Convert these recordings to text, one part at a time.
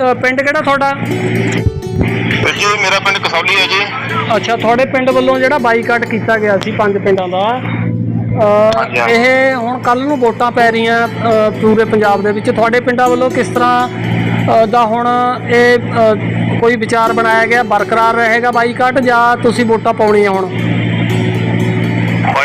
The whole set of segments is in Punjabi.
ਅ, ਪਿੰਡ ਕਿਹੜਾ ਤੁਹਾਡਾ? ਜੀ ਮੇਰਾ ਪਿੰਡ ਕਸੌਲੀ ਹੈ ਜੀ। ਅੱਛਾ ਤੁਹਾਡੇ ਪਿੰਡ ਵੱਲੋਂ ਜਿਹੜਾ ਬਾਈਕਾਟ ਕੀਤਾ ਗਿਆ ਸੀ ਪੰਜ ਪਿੰਡਾਂ ਦਾ ਅ, ਹਾਂਜੀ, ਹਾਂਜੀ। ਇਹ ਹੁਣ ਕੱਲ ਨੂੰ ਵੋਟਾਂ ਪੈ ਰਹੀਆਂ ਅ, ਪੂਰੇ ਪੰਜਾਬ ਦੇ ਵਿੱਚ। ਤੁਹਾਡੇ ਪਿੰਡਾਂ ਵੱਲੋਂ ਕਿਸ ਤਰ੍ਹਾਂ ਅ, ਦਾ ਹੁਣ ਇਹ ਅ, ਕੋਈ ਵਿਚਾਰ ਬਣਾਇਆ ਗਿਆ ਬਰਕਰਾਰ ਰਹੇਗਾ ਬਾਈਕਾਟ ਜਾਂ ਤੁਸੀਂ ਵੋਟਾਂ ਪਾਉਣੀਆਂ ਹੁਣ?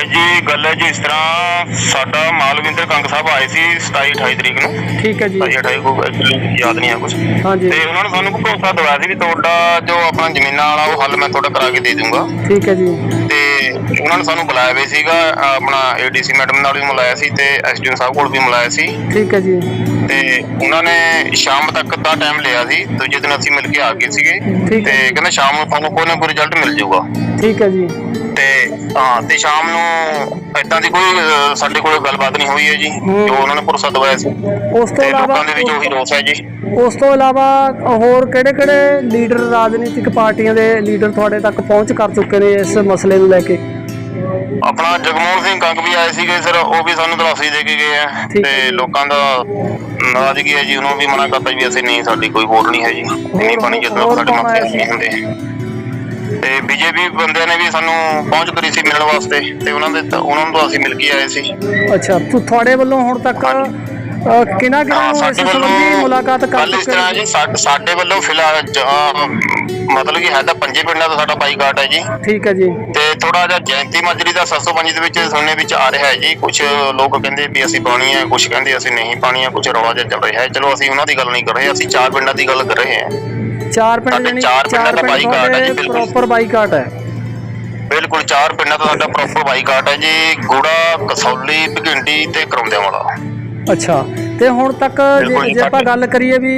ਜੀ ਗੱਲ ਹੈ ਜੀ ਇਸ ਤਰ੍ਹਾਂ ਸਾਡਾ ਮਾਲਵਿੰਦਰ ਕੰਗ ਸਾਹਿਬ ਆਏ ਸੀ 27 28 ਤਰੀਕ ਨੂੰ। ਠੀਕ ਹੈ ਜੀ। 27 28 ਕੋ ਐਕਚੁਅਲੀ ਯਾਦ ਨਹੀਂ ਆ ਕੁਝ ਹਾਂਜੀ। ਤੇ ਉਹਨਾਂ ਨੇ ਸਾਨੂੰ ਭਰੋਸਾ ਦਵਾਇਆ ਸੀ ਵੀ ਤੁਹਾਡਾ ਜੋ ਆਪਣਾ ਜ਼ਮੀਨਾਂ ਵਾਲਾ ਉਹ ਹੱਲ ਮੈਂ ਤੁਹਾਡਾ ਕਰਾ ਕੇ ਦੇ ਦੂੰਗਾ। ਠੀਕ ਹੈ ਜੀ। ਤੇ ਉਹਨਾਂ ਨੇ ਸਾਨੂੰ ਬੁਲਾਇਆ ਵੀ ਸੀਗਾ ਆਪਣਾ ਏਡੀਸੀ ਮੈਡਮ ਨਾਲ ਵੀ ਮਿਲਾਇਆ ਸੀ ਤੇ ਐਸਡੀਐਮ ਸਾਹਿਬ ਕੋਲ ਵੀ ਮਿਲਾਇਆ ਸੀ। ਠੀਕ ਹੈ ਜੀ। ਤੇ ਉਹਨਾਂ ਨੇ ਸ਼ਾਮ ਤੱਕ ਦਾ ਟਾਈਮ ਲਿਆ ਸੀ ਦੂਜੇ ਦਿਨ ਅਸੀਂ ਮਿਲ ਕੇ ਆ ਗਏ ਸੀਗੇ ਤੇ ਕਹਿੰਦੇ ਸ਼ਾਮ ਨੂੰ ਤੁਹਾਨੂੰ ਕੋਈ ਨਾ ਕੋਈ ਰਿਜ਼ਲਟ ਮਿਲ ਜਾਊਗਾ। ਠੀਕ ਹੈ ਜੀ। ਤੇ ਹਾਂ ਤੇ ਸ਼ਾਮ ਨੂੰ ਇਦਾਂ ਦੀ ਕੋਈ ਸਾਡੇ ਕੋਲ ਗੱਲਬਾਤ ਨਹੀਂ ਹੋਈ ਹੈ ਜੀ। ਜੋ ਉਹਨਾਂ ਨੇ ਭਰੋਸਾ ਦਵਾਇਆ ਸੀ। ਉਸ ਤੋਂ ਤੇ ਇਲਾਵਾ ਲੋਕਾਂ ਦੇ ਵਿੱਚ ਉਹੀ ਰੋਸ ਹੈ ਜੀ। ਉਸ ਤੋਂ ਇਲਾਵਾ ਹੋਰ ਕਿਹੜੇ-ਕਿਹੜੇ ਲੀਡਰ ਰਾਜਨੀਤਿਕ ਪਾਰਟੀਆਂ ਦੇ ਲੀਡਰ ਤੁਹਾਡੇ ਤੱਕ ਪਹੁੰਚ ਕਰ ਚੁੱਕੇ ਨੇ ਇਸ ਮਸਲੇ ਨੂੰ ਲੈ ਕੇ? ਆਪਣਾ ਜਗਮੋਹਨ ਸਿੰਘ ਕੰਗ ਵੀ ਆਏ ਸੀਗੇ ਸਰ ਉਹ ਵੀ ਸਾਨੂੰ ਦਲਾਸੀ ਦੇ ਕੇ ਗਏ ਆ ਠੀਕ ਹੈ ਤੇ ਜੀ। ਲੋਕਾਂ ਦਾ ਨਾਰਾਜ਼ਗੀ ਹੈ ਜੀ ਉਹਨੂੰ ਵੀ ਮਨਾ ਕਰਤਾ ਵੀ ਅਸੀਂ ਨਹੀਂ ਸਾਡੀ ਕੋਈ ਵੋਟ ਨਹੀਂ ਹੈ ਜੀ ਨਹੀਂ ਪਾਣੀ ਜਦੋਂ ਹੋਰ ਸਾਡੇ ਕੌਣ ਆਇਆ? ਨਹੀਂ ਹੁੰਦੇ ਤੇ ਬੀਜੇਪੀ ਬੰਦਿਆਂ ਨੇ ਵੀ ਸਾਨੂੰ ਪਹੁੰਚ ਕਰੀ ਸੀ ਮਿਲਣ ਵਾਸਤੇ ਤੇ ਉਹਨਾਂ ਦੇ ਉਹਨਾਂ ਨੂੰ ਅਸੀਂ ਮਿਲ ਕੇ ਆਏ ਸੀ ਅੱਛਾ ਤੁ- ਤੁਹਾਡੇ ਵੱਲੋਂ ਹੁਣ ਤੱਕ ਕਿਹਨਾਂ ਹਾਂ ਇਸ ਸਾਡੇ ਵੱਲੋਂ ਸੰਬੰਧੀ ਮੁਲਾਕਾਤ ਕਰ ਗੱਲ ਇਸ ਤਰ੍ਹਾਂ ਜੀ ਸਾ- ਸਾਡੇ ਵੱਲੋਂ ਫਿਲਹਾਲ ਜ- ਅਹ, ਮਤਲਬ ਕਿ ਹੈ ਤਾਂ ਪੰਜੇ ਪਿੰਡਾਂ ਦਾ ਸਾਡਾ ਬਾਈਕਾਟ ਹੈ ਜੀ। ਠੀਕ ਹੈ ਜੀ। ਤੇ ਥੋੜਾ ਜਿਹਾ ਜੈਂਤੀ ਮਾਜਰੀ ਦਾ 705 ਦੇ ਵਿੱਚ ਸੁਣਨੇ ਵਿੱਚ ਆ ਰਿਹਾ ਹੈ ਜੀ। ਕੁਝ ਲੋਕ ਕਹਿੰਦੇ ਵੀ ਅਸੀਂ ਪਾਣੀ ਹੈ ਕੁਝ ਕਹਿੰਦੇ ਅਸੀਂ ਨਹੀਂ ਪਾਣੀ ਹੈ ਕੁਝ ਰੌਲਾ ਜਿਹਾ ਚੱਲ ਰਿਹਾ ਹੈ। ਚਲੋ ਅਸੀਂ ਉਹਨਾਂ ਦੀ ਗੱਲ ਨਹੀਂ ਕਰ ਰਹੇ ਅਸੀਂ ਚਾਰ ਪਿੰਡਾਂ ਦੀ ਗੱਲ ਕਰ ਰਹੇ ਹਾਂ। ਚਾਰ ਪਿੰਡ ਸਾਡੇ ਚਾਰ ਪਿੰਡਾਂ ਦਾ ਬਾਈਕਾਟ ਹੈ ਜੀ, ਬਿਲਕੁਲ। ਪ੍ਰੋਪਰ ਬਾਈਕਾਟ ਹੈ। ਬਿਲਕੁਲ ਚਾਰ ਪਿੰਡਾਂ ਦਾ ਸਾਡਾ ਪ੍ਰੋਪਰ ਬਾਈਕਾਟ ਹੈ ਜੀ। ਗੁੜਾ ਕਸੌਲੀ ਭਿੰਡੀ ਤੇ ਕਰੌਂਦਿਆਂ ਵਾਲਾ। ਅੱਛਾ ਤੇ ਹੁਣ ਤੱਕ ਜੇ- ਜੀ, ਆਪਾਂ ਗੱਲ ਕਰੀਏ ਵੀ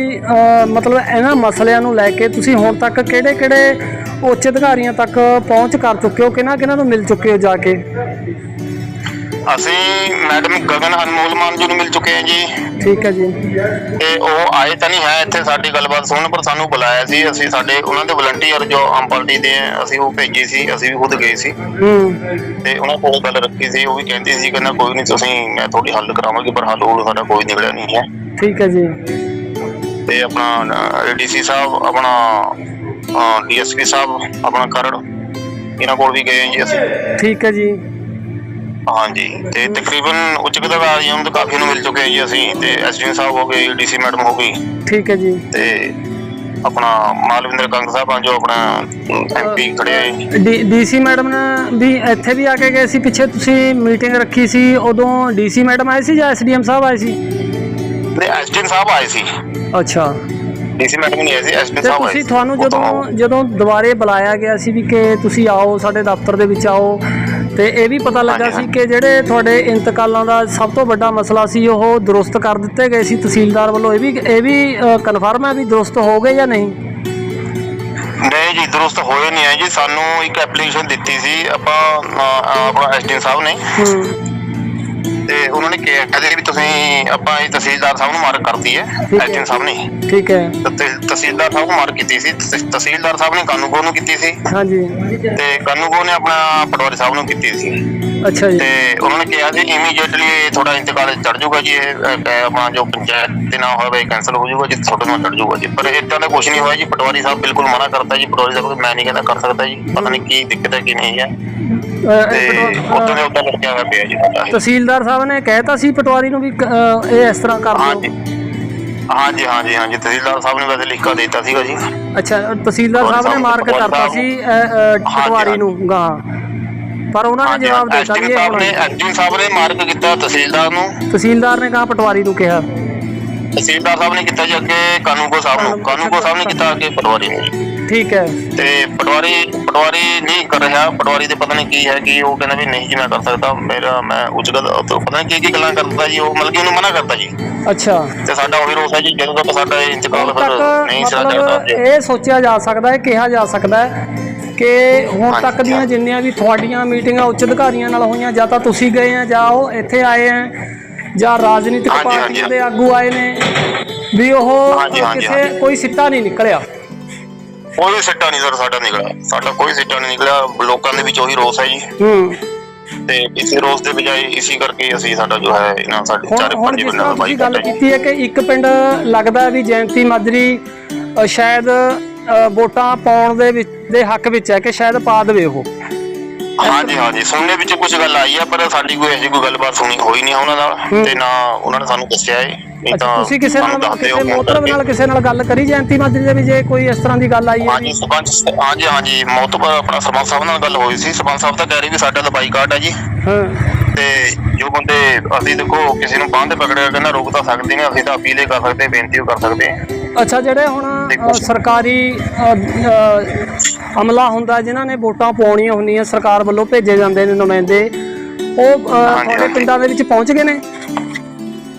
ਮਤਲਬ ਇਹਨਾਂ ਮਸਲਿਆਂ ਨੂੰ ਲੈ ਕੇ ਤੁਸੀਂ ਹੁਣ ਤੱਕ ਕਿਹੜੇ-ਕਿਹੜੇ ਉੱਚ ਅਧਿਕਾਰੀਆਂ ਤੱਕ ਪਹੁੰਚ ਕਰ ਚੁੱਕੇ ਹੋ? ਕਿਹਨਾਂ ਕਿਹਨਾਂ ਨੂੰ ਮਿਲ ਚੁੱਕੇ ਹੋ ਜਾ ਕੇ? ਅਸੀਂ ਮੈਡਮ ਗਗਨ ਅਨਮੋਲ ਮਾਨ ਜੀ ਨੂੰ ਮਿਲ ਚੁੱਕੇ ਹਾਂ ਜੀ। ਠੀਕ ਹੈ ਜੀ। ਤੇ ਉਹ ਆਏ ਤਾਂ ਨਹੀਂ ਹੈ ਇੱਥੇ ਸਾਡੀ ਗੱਲਬਾਤ ਸੁਣਨ ਪਰ ਸਾਨੂੰ ਬੁਲਾਇਆ ਸੀ। ਅਸੀਂ ਸਾਡੇ ਉਹਨਾਂ ਦੇ ਵਲੰਟੀਅਰ ਜੋ ਆਮ ਪਾਰਟੀ ਦੇ ਅਸੀਂ ਉਹ ਭੇਜੇ ਸੀ ਅਸੀਂ ਵੀ ਖੁਦ ਗਏ ਸੀ। ਹੂੰ। ਤੇ ਉਹਨਾਂ ਕੋਲ ਗੱਲ ਰੱਖੀ ਸੀ ਉਹ ਵੀ ਕਹਿੰਦੇ ਸੀ ਕਹਿੰਦਾ ਕੋਈ ਨਹੀਂ ਤੁਸੀਂ ਮੈਂ ਤੁਹਾਡੀ ਹੱਲ ਕਰਾਵਾਂਗੀ ਪਰ ਹੱਲ ਉਹ ਸਾਡਾ ਕੋਈ ਨਿਕਲਿਆ ਨਹੀਂ ਹੈ। ਠੀਕ ਹੈ ਜੀ। ਤੇ ਆਪਣਾ ਏਡੀਸੀ ਸਾਹਿਬ ਆਪਣਾ ਡੀਐਸਪੀ ਸਾਹਿਬ ਆਪਣਾ ਕਰੜ ਇਹਨਾਂ ਕੋਲ ਵੀ ਗਏ ਜੀ ਅਸੀਂ। ਠੀਕ ਹੈ ਜੀ। ਹਾਂਜੀ ਤੇ ਤਕਰੀਬਨ ਉੱਚ ਅਧਿਕਾਰੀਆਂ ਨੂੰ ਕਾਫੀ ਨੂੰ ਮਿਲ ਚੁੱਕੇ ਹਾਂ ਜੀ ਅਸੀਂ ਤੇ ਐਸਡੀ ਸਾਹਿਬ ਹੋ ਗਏ ਡੀਸੀ ਮੈਡਮ ਹੋ ਗਈ। ਠੀਕ ਹੈ ਜੀ। ਤੇ ਆਪਣਾ ਮਾਲਵਿੰਦਰ ਕੰਗ ਸਾਹਿਬ ਆ ਜੋ ਆਪਣਾ ਐਮਪੀ ਖੜੇ ਆ। ਡੀਸੀ ਮੈਡਮ ਨੇ ਵੀ ਇੱਥੇ ਵੀ ਆ ਕੇ ਗਏ ਸੀ ਪਿੱਛੇ ਤੁਸੀਂ ਮੀਟਿੰਗ ਰੱਖੀ ਸੀ ਉਦੋਂ ਡੀਸੀ ਮੈਡਮ ਆਏ ਸੀ ਜਾਂ ਐਸਡੀਐਮ ਸਾਹਿਬ ਆਏ ਸੀ? ਤੇ ਐਸਡੀ ਸਾਹਿਬ ਆਏ ਸੀ। ਅੱਛਾ। ਡੀਸੀ ਮੈਡਮ ਨਹੀਂ ਆਏ ਸੀ ਸਾਹਿਬ ਆਏ ਤੁਸੀਂ। ਤੁਹਾਨੂੰ ਜਦੋਂ ਜਦੋਂ ਦੁਬਾਰੇ ਬੁਲਾਇਆ ਗਿਆ ਸੀ ਵੀ ਕਿ ਤੁਸੀਂ ਆਓ ਸਾਡੇ ਦਫ਼ਤਰ ਦੇ ਵਿੱਚ ਆਓ ਤੇ ਇਹ ਵੀ ਪਤਾ ਲੱਗਾ ਸੀ ਕਿ ਜਿਹੜੇ ਤੁਹਾਡੇ ਇੰਤਕਾਲਾਂ ਦਾ ਸਭ ਤੋਂ ਵੱਡਾ ਮਸਲਾ ਸੀ ਉਹ ਦਰੁਸਤ ਕਰ ਦਿੱਤੇ ਗਏ ਸੀ ਤਹਿਸੀਲਦਾਰ ਵੱਲੋਂ। ਇਹ ਵੀ ਇਹ ਵੀ ਕਨਫਰਮ ਹੈ ਵੀ ਦਰੁਸਤ ਹੋ ਗਏ ਜਾਂ ਨਹੀਂ? ਨਹੀਂ ਜੀ ਦਰੁਸਤ ਹੋਏ ਨਹੀਂ ਹੈ ਜੀ। ਸਾਨੂੰ ਇੱਕ ਐਪਲੀਕੇਸ਼ਨ ਦਿੱਤੀ ਸੀ। ਆਪਾਂ ਆਪਣਾ ਐਸਡੀ ਸਾਹਿਬ ਨੇ। ਹੂੰ। ਤੇ ਉਹਨਾਂ ਨੇ ਕਿਹਾ ਜੀ ਵੀ ਤੁਸੀਂ ਆਪਾਂ ਇਹ ਤਹਿਸੀਲਦਾਰ ਸਾਹਿਬ ਨੂੰ ਮਾਰਕ ਕਰਤੀ ਹੈ। ਐਸਡੀ ਸਾਹਿਬ ਨੇ। ਠੀਕ ਹੈ। ਤੇ ਤਹਿ- ਤਹਿਸੀਲਦਾਰ ਸਾਹਿਬ ਨੂੰ ਮਾਰਕ ਕੀਤੀ ਸੀ ਤਹਿ- ਤਹਿਸੀਲਦਾਰ ਸਾਹਿਬ ਨੇ ਕਾਨੂੰਗੋ ਨੂੰ ਕੀਤੀ ਸੀ। ਹਾਂਜੀ। ਤੇ ਕਾਨੂੰਗੋ ਨੇ ਆਪਣਾ ਪਟਵਾਰੀ ਸਾਹਿਬ ਨੂੰ ਕੀਤੀ ਸੀ। ਅੱਛਾ ਜੀ। ਤੇ ਉਹਨਾਂ ਨੇ ਕਿਹਾ ਸੀ ਇਮੀਡੀਏਟਲੀ ਤੁਹਾਡਾ ਇੰਤਕਾਲ ਚੜ ਜਾਊਗਾ ਜੀ ਇਹ ਆਪਣਾ ਜੋ ਪੰਚਾਇਤ ਦੇ ਨਾਲ ਹੋਇਆ ਕੈਂਸਲ ਹੋ ਜਾਊਗਾ ਜੀ ਤੁਹਾਡੇ ਨਾਲ ਚੜ ਜਾਊਗਾ ਜੀ। ਪਰ ਇਦਾਂ ਦਾ ਕੁਝ ਨਹੀਂ ਹੋਇਆ ਜੀ ਪਟਵਾਰੀ ਸਾਹਿਬ ਬਿਲਕੁਲ ਮਨਾ ਕਰਤਾ ਜੀ ਪਟਵਾਰੀ ਸਾਹਿਬ ਮੈਂ ਨਹੀਂ ਕਹਿੰਦਾ ਕਰ ਸਕਦਾ ਜੀ ਪਤਾ ਨਹੀਂ ਕੀ ਦਿੱਕਤ ਹੈ ਕੀ ਨਹੀਂ ਹੈ। ਉਦੋਂ ਦੇ ਉਦੋਂ ਲੜਕਿਆ ਹੋਇਆ ਪਿਆ ਜੀ ਸਾਡਾ ਇਹ। ਤਹਿਸੀਲਦਾਰ ਸਾਹਿਬ ਨੇ ਕਹਿਤਾ ਸੀ ਪਟਵਾਰੀ ਨੂੰ ਵੀ ਕ- ਇਹ ਇਸ ਤਰ੍ਹਾਂ ਕਰ ਹਾਂਜੀ। ਦਿਓ ਹਾਂਜੀ ਹਾਂਜੀ ਹਾਂਜੀ। ਤਹਿਸੀਲਦਾਰ ਸਾਹਿਬ ਨੇ ਵੈਸੇ ਲਿਖਾ ਦੇ ਦਿੱਤਾ ਸੀਗਾ ਜੀ। ਅੱਛਾ ਤਹਿਸੀਲਦਾਰ ਸਾਹਿਬ ਨੇ ਮਾਰਕ ਕਰਤਾ ਸੀ ਪਟਵਾਰੀ ਨੂੰ। ਗਾਂ ਪਰ ਉਹਨਾਂ ਨੇ ਹਾਂਜੀ ਜਵਾਬ ਦਿੱਤਾ ਵੀ ਐਸਡੀ ਇਹ ਸਾਹਿਬ ਨੇ ਹੋਣਾ ਐਸਡੀ ਸਾਹਿਬ ਨੇ ਮਾਰਕ ਕੀਤਾ ਤਹਿਸੀਲਦਾਰ ਨੂੰ। ਤਹਿਸੀਲਦਾਰ ਨੇ ਕਹਾ ਪਟਵਾਰੀ ਨੂੰ ਕਿਹਾ। ਤਹਿਸੀਲਦਾਰ ਸਾਹਿਬ ਨੇ ਕੀਤਾ ਜੀ ਅੱਗੇ ਕਾਨੂੰਗੋ ਸਾਹਿਬ ਨੂੰ। ਕਾਨੂੰਗੋ ਸਾਹਿਬ ਨੇ ਕੀਤਾ ਅੱਗੇ ਪਟਵਾਰੀ ਨੂੰ। ਠੀਕ ਹੈ। ਤੇ ਪਟਵਾਰੀ ਪਟਵਾਰੀ ਨਹੀਂ ਕਰ ਰਿਹਾ। ਪਟਵਾਰੀ ਦੇ ਪਤਾ ਨਹੀਂ ਕੀ ਹੈ ਕਿ ਉਹ ਕਹਿੰਦਾ ਵੀ ਨਹੀਂ ਜੀ ਮੈਂ ਕਰ ਸਕਦਾ। ਮੇਰਾ ਮੈਂ ਉੱਚ ਗਦ ਤੋਂ ਪਤਾ ਨਹੀਂ ਕੀ ਕੀ ਗੱਲਾਂ ਕਰਦਾ ਜੀ ਉਹ ਮਤਲਬ ਕਿ ਉਹਨੂੰ ਮਨਾ ਕਰਦਾ ਜੀ। ਅੱਛਾ। ਤੇ ਸਾਡਾ ਉਹੀ ਰੋਸ ਹੈ ਜੀ ਜਦੋਂ ਤੱਕ ਸਾਡਾ ਇਹ ਇੰਤਕਾਲ ਫਿਰ ਨਹੀਂ ਜੀ ਇਹ ਸੋਚਿਆ ਜਾ ਸਕਦਾ ਹੈ ਕਿਹਾ ਜਾ ਸਕਦਾ ਹੈ ਕਿ ਹੁਣ ਤੱਕ ਦੀਆਂ। ਜਿੰਨੀਆਂ ਵੀ ਤੁਹਾਡੀਆਂ ਮੀਟਿੰਗਾਂ ਉੱਚ ਅਧਿਕਾਰੀਆਂ ਨਾਲ ਹੋਈਆਂ ਜਾਂ ਤਾਂ ਤੁਸੀਂ ਗਏ ਆ ਜਾਂ ਉਹ ਇੱਥੇ ਆਏ ਆ ਜਾਂ ਰਾਜਨੀਤਿਕ ਪਾਰਟੀਆਂ ਦੇ ਆਗੂ ਆਏ ਨੇ ਵੀ ਉਹ ਕਿਸੇ। ਕੋਈ ਸਿੱਟਾ ਨਹੀਂ ਨਿਕਲਿਆ। ਕੋਈ ਸਿੱਟਾ ਨਹੀਂ ਸਰ ਸਾਡਾ ਨਿਕਲਿਆ। ਸਾਡਾ ਕੋਈ ਸਿੱਟਾ ਨਹੀਂ ਨਿਕਲਿਆ। ਲੋਕਾਂ ਦੇ ਵਿੱਚ ਉਹੀ ਰੋਸ ਹੈ ਜੀ। ਹੂੰ। ਤੇ ਇਸੇ ਰੋਜ਼ ਦੇ ਬਜਾਏ ਇਸੇ ਕਰਕੇ ਅਸੀਂ ਸਾਡਾ ਜੋ ਹੈ ਇਹਨਾਂ ਸਾਡੇ ਚਾਰੇ ਪੰਜ ਤਰ੍ਹਾਂ ਦਾ ਬਾਈਕਾਟ ਗੱਲ। ਕੀਤੀ ਹੈ ਕਿ ਇੱਕ ਪਿੰਡ ਲੱਗਦਾ ਵੀ ਜੈਂਤੀ ਮਾਜਰੀ ਸ਼ਾਇਦ ਵੋਟਾਂ ਪਾਉਣ ਦੇ ਵਿੱਚ ਦੇ ਹੱਕ ਵਿੱਚ ਹੈ ਕਿ ਸ਼ਾਇਦ ਪਾ ਦੇਵੇ ਉਹ। ਹਾਂਜੀ ਹਾਂਜੀ। ਸੁਣਨੇ ਵਿੱਚ ਕੁਝ ਗੱਲ ਆਈ ਆ ਪਰ ਸਾਡੀ ਕੋਈ ਐਸੀ ਕੋਈ ਗੱਲਬਾਤ ਸੁਣੀ ਹੋਈ ਨਹੀਂ ਉਹਨਾਂ ਨਾਲ। ਤੇ ਨਾ ਉਹਨਾਂ ਨੇ ਸਾਨੂੰ ਦੱਸਿਆ ਹੈ ਨਹੀਂ ਅੱਛਾ ਤਾਂ ਤੁਸੀਂ ਕਿਸੇ ਨਾਲ ਦੱਸ ਦਿਓ ਕਿਸੇ ਕਰਕੇ। ਨਾਲ ਕਿਸੇ ਨਾਲ ਗੱਲ ਕਰੀ ਜੈਂਤੀ ਮਾਜਰੀ ਦੇ ਵੀ ਜੇ ਕੋਈ ਇਸ ਤਰ੍ਹਾਂ ਦੀ ਗੱਲ ਆਈ ਹੈ ਹਾਂਜੀ ਸਰਪੰਚ ਹਾਂਜੀ ਹਾਂਜੀ ਮੋਤਬਰ ਆਪਣਾ ਸਰਪੰਚ ਸਾਹਿਬ ਨਾਲ ਗੱਲ ਹੋਈ ਸੀ ਸਰਪੰਚ ਸਾਹਿਬ ਤਾਂ ਕਹਿ ਰਹੇ ਵੀ ਸਾਡਾ ਤਾਂ ਬਾਈਕਾਟ ਹੈ ਜੀ ਹਾਂ ਤੇ ਜੋ ਬੰਦੇ ਅਸੀਂ ਦੇਖੋ ਕਿਸੇ ਨੂੰ ਤੇ ਪਕੜਿਆ ਕਹਿੰਦਾ ਰੋਕ ਤਾਂ ਸਕਦੇ ਨਹੀਂ ਅਸੀਂ ਤਾਂ ਅਪੀਲੇ ਕਰ ਸਕਦੇ ਬੇਨਤੀ ਕਰ ਸਕਦੇ ਹਾਂ ਅੱਛਾ ਜਿਹੜੇ ਹੁਣ ਅ, ਦੇਖੋ। ਸਰਕਾਰੀ ਅ, ਅ, ਅਮਲਾ ਹੁੰਦਾ ਜਿਨ੍ਹਾਂ ਨੇ ਵੋਟਾਂ ਪਾਉਣੀਆਂ ਹੁੰਦੀਆਂ ਸਰਕਾਰ ਵੱਲੋਂ ਭੇਜੇ ਜਾਂਦੇ ਨੇ ਨੁਮਾਇੰਦੇ ਉਹ ਅ, ਤੁਹਾਡੇ ਹਾਂਜੀ। ਪਿੰਡਾਂ ਦੇ ਵਿੱਚ ਪਹੁੰਚ ਗਏ ਨੇ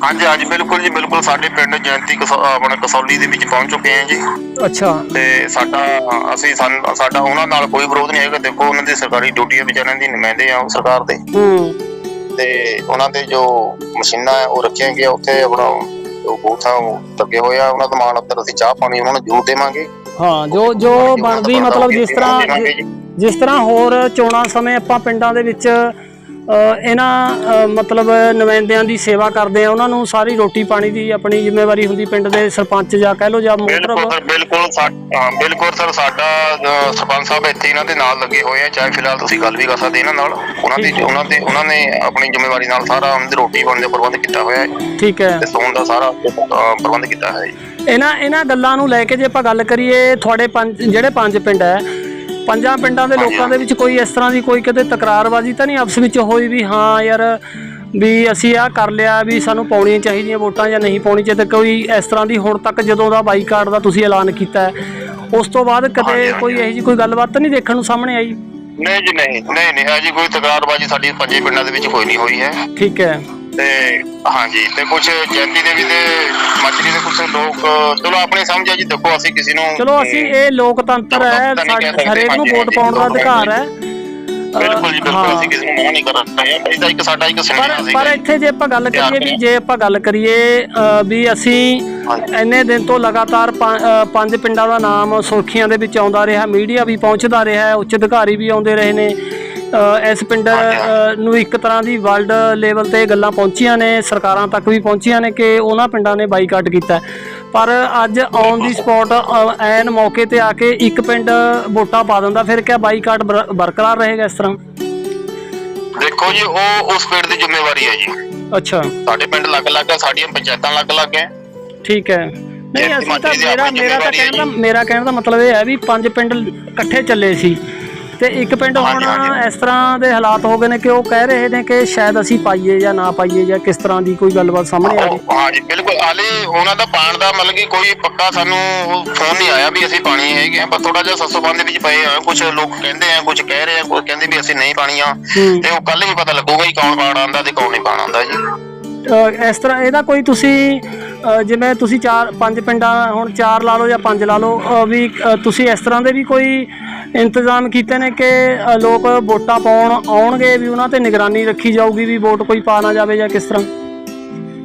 ਹਾਂਜੀ ਹਾਂਜੀ ਬਿਲਕੁਲ ਜੀ ਬਿਲਕੁਲ ਸਾਡੇ ਪਿੰਡ ਜੈਂਤੀ ਆਪਣਾ ਕਸੌਲੀ ਦੇ ਵਿੱਚ ਪਹੁੰਚ ਚੁੱਕੇ ਹਾਂ ਜੀ। ਅੱਛਾ। ਤੇ ਸਾਡਾ ਅਸੀਂ ਸਾਡਾ ਉਹਨਾਂ ਨਾਲ ਕੋਈ ਵਿਰੋਧ ਨਹੀਂ ਹੈਗਾ। ਦੇਖੋ ਉਹਨਾਂ ਦੀ ਸਰਕਾਰੀ ਡਿਊਟੀ ਹੈ ਵਿਚਾਰਿਆਂ ਦੀ ਨੁਮਾਇੰਦੇ ਆ ਸਰਕਾਰ ਦੇ। ਹੂੰ। ਤੇ ਉਹਨਾਂ ਦੇ ਜੋ ਮਸ਼ੀਨਾਂ ਉਹ ਰੱਖੀਆਂ ਗਈਆਂ ਉੱਥੇ ਆਪਣਾ ਜੋ ਬੂਥ ਲੱਗੇ ਹੋਏ ਆ। ਉਹਨਾਂ ਦਾ ਮਾਲ ਅੰਦਰ ਅਸੀਂ ਚਾਹ ਪਾਣੀ ਉਹਨਾਂ ਨੂੰ ਜ਼ਰੂਰ ਦੇਵਾਂਗੇ। ਹਾਂ ਜੋ ਜੋ ਬਣਦੀ ਮਤਲਬ ਜਿਸ ਤਰ੍ਹਾਂ। ਜਿਸ ਤਰ੍ਹਾਂ ਹੋਰ ਚੋਣਾਂ ਸਮੇਂ ਆਪਾਂ ਪਿੰਡਾਂ ਦੇ ਵਿੱਚ ਇਹਨਾਂ ਮਤਲਬ ਨੁਮਾਇੰਦਿਆਂ ਦੀ ਸੇਵਾ ਕਰਦੇ ਆ ਉਹਨਾਂ ਨੂੰ ਸਾਰੀ ਰੋਟੀ ਪਾਣੀ ਦੀ ਆਪਣੀ ਜ਼ਿੰਮੇਵਾਰੀ ਹੁੰਦੀ ਪਿੰਡ ਦੇ ਸਰਪੰਚ ਜਾਂ ਕਹਿ ਲਓ ਜਾਂ ਸਰ ਬਿਲਕੁਲ ਬਿਲਕੁਲ ਸਰ ਸਾਡਾ ਸਰਪੰਚ ਸਾਹਿਬ ਇੱਥੇ ਇਹਨਾਂ ਦੇ ਨਾਲ ਲੱਗੇ ਹੋਏ ਆ ਚਾਹੇ ਫਿਲਹਾਲ ਤੁਸੀਂ ਗੱਲ ਵੀ ਕਰ ਸਕਦੇ ਇਹਨਾਂ ਨਾਲ ਉਹਨਾਂ ਦੀ ਉਹਨਾਂ ਦੇ ਉਹਨਾਂ ਨੇ ਆਪਣੀ ਜ਼ਿੰਮੇਵਾਰੀ ਨਾਲ ਸਾਰਾ ਉਹਨਾਂ ਦੀ ਰੋਟੀ ਪਾਣੀ ਦਾ ਪ੍ਰਬੰਧ ਕੀਤਾ ਹੋਇਆ ਹੈ। ਠੀਕ ਹੈ। ਤੇ ਸੌਣ ਦਾ ਸਾਰਾ ਪ੍ਰਬੰਧ ਕੀਤਾ ਹੈ ਇਹਨਾਂ ਇਹਨਾਂ ਗੱਲਾਂ ਨੂੰ ਲੈ ਕੇ ਜੇ ਆਪਾਂ ਗੱਲ ਕਰੀਏ ਤੁਹਾਡੇ ਪੰਜ ਜਿਹੜੇ ਪੰਜ ਪਿੰਡ ਹੈ ਪੰਜਾਂ ਪਿੰਡਾਂ ਦੇ ਲੋਕਾਂ ਦੇ ਵਿੱਚ ਕੋਈ ਇਸ ਤਰ੍ਹਾਂ ਦੀ ਕੋਈ ਕਿਤੇ ਤਕਰਾਰਬਾਜ਼ੀ ਤਾਂ ਨਹੀਂ ਆਪਸ ਵਿੱਚ ਹੋਈ ਵੀ ਹਾਂ ਯਾਰ ਵੀ ਅਸੀਂ ਆਹ ਕਰ ਲਿਆ ਵੀ ਸਾਨੂੰ ਪਾਉਣੀਆਂ ਚਾਹੀਦੀਆਂ ਵੋਟਾਂ ਜਾਂ ਨਹੀਂ ਪਾਉਣੀ ਚਾਹੀਦੀ ਕੋਈ ਇਸ ਤਰ੍ਹਾਂ ਦੀ ਹੁਣ ਤੱਕ ਜਦੋਂ ਦਾ ਬਾਈਕਾਟ ਦਾ ਤੁਸੀਂ ਐਲਾਨ ਕੀਤਾ ਹੈ ਉਸ ਤੋਂ ਬਾਅਦ ਕਦੇ। ਕੋਈ ਇਹੋ ਜਿਹੀ ਕੋਈ ਗੱਲਬਾਤ ਨਹੀਂ ਦੇਖਣ ਨੂੰ ਸਾਹਮਣੇ ਆਈ? ਨਹੀਂ ਜੀ ਨਹੀਂ। ਨਹੀਂ ਨਹੀਂ ਹੈ ਜੀ ਕੋਈ ਤਕਰਾਰਬਾਜੀ ਸਾਡੀ ਪੰਜੇ ਪਿੰਡਾਂ ਦੇ ਵਿੱਚ ਕੋਈ ਨਹੀਂ ਹੋਈ ਹੈ। ਠੀਕ ਹੈ। ਤੇ ਹਾਂਜੀ ਤੇ ਕੁਝ ਦੇਵੀ ਦੇ ਮੱਛਰੀ ਦੇ ਕੁਝ ਲੋਕ ਚਲੋ ਆਪਣੇ ਸਮਝ ਆ ਜੀ ਦੇਖੋ ਅਸੀਂ ਕਿਸੇ ਨੂੰ ਚਲੋ ਅਸੀਂ ਇਹ ਲੋਕਤੰਤਰ ਹੈ ਤਾਂ ਹਰੇਕ ਨੂੰ ਵੋਟ ਪਾਉਣ ਦਾ ਅਧਿਕਾਰ ਹੈ। ਬਿਲਕੁਲ ਜੀ ਬਿਲਕੁਲ। ਅਸੀਂ ਕਿਸੇ ਨੂੰ ਮਨਾ ਨਹੀਂ ਕਰ ਰਹੇ ਹਾਂ। ਇਹਦਾ ਇੱਕ ਸਾਡਾ ਇੱਕ ਸੁਨੇਹਾ ਸੀ ਪਰ ਇੱਥੇ ਜੇ ਆਪਾਂ ਗੱਲ ਕਰੀਏ ਵੀ ਜੇ ਆਪਾਂ ਗੱਲ ਕਰੀਏ ਵੀ ਅਸੀਂ। ਇੰਨੇ ਦਿਨ ਤੋਂ ਲਗਾਤਾਰ ਪੰਜ ਪਿੰਡਾਂ ਦਾ ਨਾਮ ਸੁਰਖੀਆਂ ਦੇ ਵਿੱਚ ਆਉਂਦਾ ਰਿਹਾ ਮੀਡੀਆ ਵੀ ਪਹੁੰਚਦਾ ਰਿਹਾ ਉੱਚ ਅਧਿਕਾਰੀ ਵੀ ਆਉਂਦੇ ਰਹੇ ਨੇ। ਇਸ ਪਿੰਡ ਨੂੰ ਇੱਕ ਤਰ੍ਹਾਂ ਦੀ ਵਰਲਡ ਲੈਵਲ ਤੇ ਗੱਲਾਂ ਪਹੁੰਚੀਆਂ ਨੇ ਸਰਕਾਰਾਂ ਤੱਕ ਵੀ ਪਹੁੰਚੀਆਂ ਨੇ ਕਿ ਉਹਨਾਂ ਪਿੰਡਾਂ ਨੇ ਬਾਈਕਾਟ ਕੀਤਾ। ਪਰ ਅੱਜ ਔਨ ਦੀ ਸਪੌਟ ਐਨ ਮੌਕੇ ਤੇ ਆ ਕੇ ਇੱਕ ਪਿੰਡ ਵੋਟਾਂ ਪਾ ਦਿੰਦਾ ਫਿਰ ਕਿਆ ਬਾਈਕਾਟ ਬਰ- ਬਰਕਰਾਰ ਰਹੇਗਾ ਇਸ ਤਰ੍ਹਾਂ? ਦੇਖੋ ਜੀ ਉਹ ਉਸ ਪਿੰਡ ਦੀ ਜ਼ਿੰਮੇਵਾਰੀ ਹੈ ਜੀ। ਅੱਛਾ। ਸਾਡੇ ਪਿੰਡ ਅਲੱਗ-ਅਲੱਗ ਹੈ ਸਾਡੀਆਂ ਪੰਚਾਇਤਾਂ ਅਲੱਗ-ਅਲੱਗ ਹੈ ਠੀਕ ਹੈ। ਨਹੀਂ ਅਸੀਂ ਤਾਂ ਮੇਰਾ ਮੇਰਾ ਤਾਂ ਕਹਿਣ ਦਾ ਮੇਰਾ ਕਹਿਣ ਦਾ ਮਤਲਬ ਇਹ ਹੈ ਵੀ ਪੰਜ ਪਿੰਡ ਇਕੱਠੇ ਚੱਲੇ ਸੀ। ਤੇ ਇੱਕ ਪਿੰਡ ਹੁਣ ਹਾਂਜੀ, ਹਾਂਜੀ। ਇਸ ਤਰ੍ਹਾਂ ਦੇ ਹਾਲਾਤ ਹੋ ਗਏ ਨੇ ਕਿ ਉਹ ਕਹਿ ਰਹੇ ਨੇ ਕਿ ਸ਼ਾਇਦ ਅਸੀਂ ਪਾਈਏ ਜਾਂ ਨਾ ਪਾਈਏ ਜਾਂ ਕਿਸ ਤਰ੍ਹਾਂ ਦੀ ਕੋਈ ਗੱਲਬਾਤ ਸਾਹਮਣੇ ਆ ਰਹੀ ਉਹ- ਹਾਂ ਜੀ ਬਿਲਕੁਲ। ਹਾਲੇ ਉਹਨਾਂ ਦਾ ਪਾਣ ਦਾ ਮਤਲਬ ਕਿ ਕੋਈ ਪੱਕਾ ਸਾਨੂੰ ਫੋਨ ਨਹੀਂ ਆਇਆ ਵੀ ਅਸੀਂ ਪਾਣੀ ਹੈਗੇ ਆ ਪਰ ਥੋੜਾ ਜਿਹਾ ਸੱਸੋਬੰਦ ਵਿੱਚ ਪਏ ਆ। ਕੁਝ ਲੋਕ ਕਹਿੰਦੇ ਆ ਕੁਝ ਕਹਿ ਰਹੇ ਆ ਕੁਝ ਕਹਿੰਦੇ ਵੀ ਅਸੀਂ ਨਹੀਂ ਪਾਣੀਆਂ। ਹੂੰ। ਤੇ ਉਹ ਕੱਲ ਹੀ ਪਤਾ ਲੱਗੂਗਾ ਕਿ ਕੌਣ ਪਾਣ ਆਂਦਾ ਤੇ ਕੌਣ ਨਹੀਂ ਪਾਣ ਆਂਦਾ ਜੀ। ਇਸ ਤਰ੍ਹਾਂ ਇਹਦਾ ਕੋਈ ਤੁਸੀਂ ਅ, ਜਿਵੇਂ ਤੁਸੀਂ ਚਾਰ ਪੰਜ ਪਿੰਡਾਂ ਹੁਣ ਚਾਰ ਲਾ ਲਓ ਜਾਂ ਪੰਜ ਲਾ ਲਓ ਅ, ਵੀ ਅ, ਤੁਸੀਂ ਇਸ ਤਰ੍ਹਾਂ ਦੇ ਵੀ ਕੋਈ ਇੰਤਜ਼ਾਮ ਕੀਤੇ ਨੇ ਕਿ ਅ, ਲੋਕ ਵੋਟਾਂ ਪਾਉਣ ਆਉਣਗੇ ਵੀ ਉਹਨਾਂ ਤੇ ਨਿਗਰਾਨੀ ਰੱਖੀ ਜਾਊਗੀ ਵੀ ਵੋਟ ਕੋਈ ਪਾ ਨਾ ਜਾਵੇ ਜਾਂ ਕਿਸ ਤਰ੍ਹਾਂ?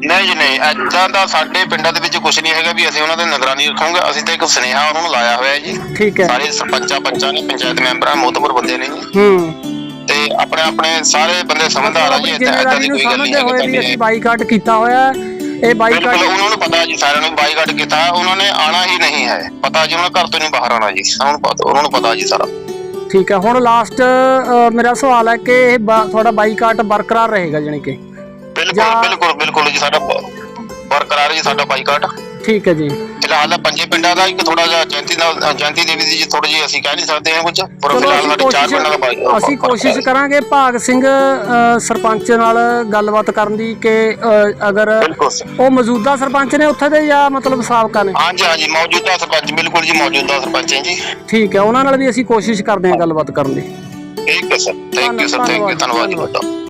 ਨਹੀਂ ਜੀ ਨਹੀਂ। ਏਦਾਂ ਦਾ ਸਾਡੇ ਪਿੰਡਾਂ ਦੇ ਵਿੱਚ ਕੁਝ ਨਹੀਂ ਹੈਗਾ ਵੀ ਅਸੀਂ ਉਹਨਾਂ ਦੀ ਨਿਗਰਾਨੀ ਰੱਖਾਂਗੇ। ਅਸੀਂ ਤਾਂ ਇੱਕ ਸੁਨੇਹਾ ਉਹਨਾਂ ਨੂੰ ਲਾਇਆ ਹੋਇਆ ਹੈ ਜੀ। ਠੀਕ ਹੈ। ਸਾਰੇ ਸਰਪੰਚਾਂ ਪੰਚਾਂ ਨੇ ਪੰਚਾਇਤ ਮੈਂਬਰਾਂ ਮੋਤਬਰ ਬੰਦੇ ਨੇ ਜੀ। ਹੂੰ। ਤੇ ਆਪਣੇ ਆਪਣੇ ਸਾਰੇ ਬੰਦੇ ਸਮਝਦਾਰ ਆ ਜੀ ਏਦਾਂ ਏਦਾਂ ਜ਼ਿੰਮੇਵਾਰੀ ਦੀ ਨੂੰ ਕੋਈ ਗੱਲ ਨਹੀਂ ਸਮਝਦੇ ਹੋਏ ਵੀ ਹੈਗੀ ਅਸੀਂ ਬਾਈਕਾਟ ਕੀਤਾ ਹੋਇਆ ਹੈ। ਇਹ ਬਾਈਕਾਟ ਬਿਲਕੁਲ ਉਹਨਾਂ ਨੂੰ ਪਤਾ ਜੀ ਸਾਰਿਆਂ ਨੂੰ ਬਾਈਕਾਟ ਕੀਤਾ ਉਹਨਾਂ ਨੇ ਆਣਾ ਹੀ ਨਹੀਂ ਹੈ। ਪਤਾ ਜੀ ਉਹਨਾਂ ਘਰ ਤੋਂ ਨਹੀਂ ਬਾਹਰ ਆਣਾ ਜੀ। ਉਹਨਾਂ ਨੂੰ ਪਤਾ ਉਹਨਾਂ ਨੂੰ ਪਤਾ ਜੀ ਸਾਰਾ। ਠੀਕ ਹੈ ਹੁਣ ਲਾਸਟ ਮੇਰਾ ਸਵਾਲ ਹੈ ਕਿ ਇਹ ਤੁਹਾਡਾ ਬਾਈਕਾਟ ਬਰਕਰਾਰ ਰਹੇਗਾ ਜਾਣੀ ਕਿ? ਬਿਲਕੁਲ ਬਿਲਕੁਲ ਬਿਲਕੁਲ ਜੀ ਸਾਡਾ ਬਰਕਰਾਰ ਜੀ ਸਾਡਾ ਬਾਈਕਾਟ। ਠੀਕ ਹੈ ਜੀ। ਫਿਲਹਾਲ ਪੰਜੇ ਪਿੰਡਾਂ ਦਾ ਇੱਕ ਥੋੜਾ ਜਿਹਾ ਜੈਂਤੀ ਨਾਲ ਜੈਂਤੀ ਦੇਵੀ ਦੀ ਜੀ ਥੋੜੀ ਜੀ ਅਸੀਂ ਕਹਿ ਨਹੀਂ ਸਕਦੇ ਹਾਂ ਕੁਝ ਪਰ ਫਿਲਹਾਲ ਸਾਡੇ ਚਾਰ ਪਿੰਡਾਂ ਦਾ ਬਾਈ ਅਸੀਂ ਕੋਸ਼ਿਸ਼ ਕਰਾਂਗੇ ਭਾਗ ਸਿੰਘ ਸਰਪੰਚ ਨਾਲ ਗੱਲਬਾਤ ਕਰਨ ਦੀ ਕਿ ਅਗਰ। ਉਹ ਮੌਜੂਦਾ ਸਰਪੰਚ ਨੇ ਉੱਥੇ ਦੇ ਜਾਂ ਮਤਲਬ ਸਾਬਕਾ ਨੇ? ਹਾਂਜੀ ਹਾਂਜੀ ਮੌਜੂਦਾ ਸਰਪੰਚ ਬਿਲਕੁਲ ਜੀ ਮੌਜੂਦਾ ਸਰਪੰਚ ਹੈ ਜੀ। ਠੀਕ ਹੈ ਉਹਨਾਂ ਨਾਲ ਵੀ ਅਸੀਂ ਕੋਸ਼ਿਸ਼ ਕਰਦੇ ਹਾਂ ਗੱਲਬਾਤ ਕਰਨ ਦੀ। ਠੀਕ ਹੈ sir thank you sir thank you ਧੰਨਵਾਦ ਜੀ ਤੁਹਾਡਾ।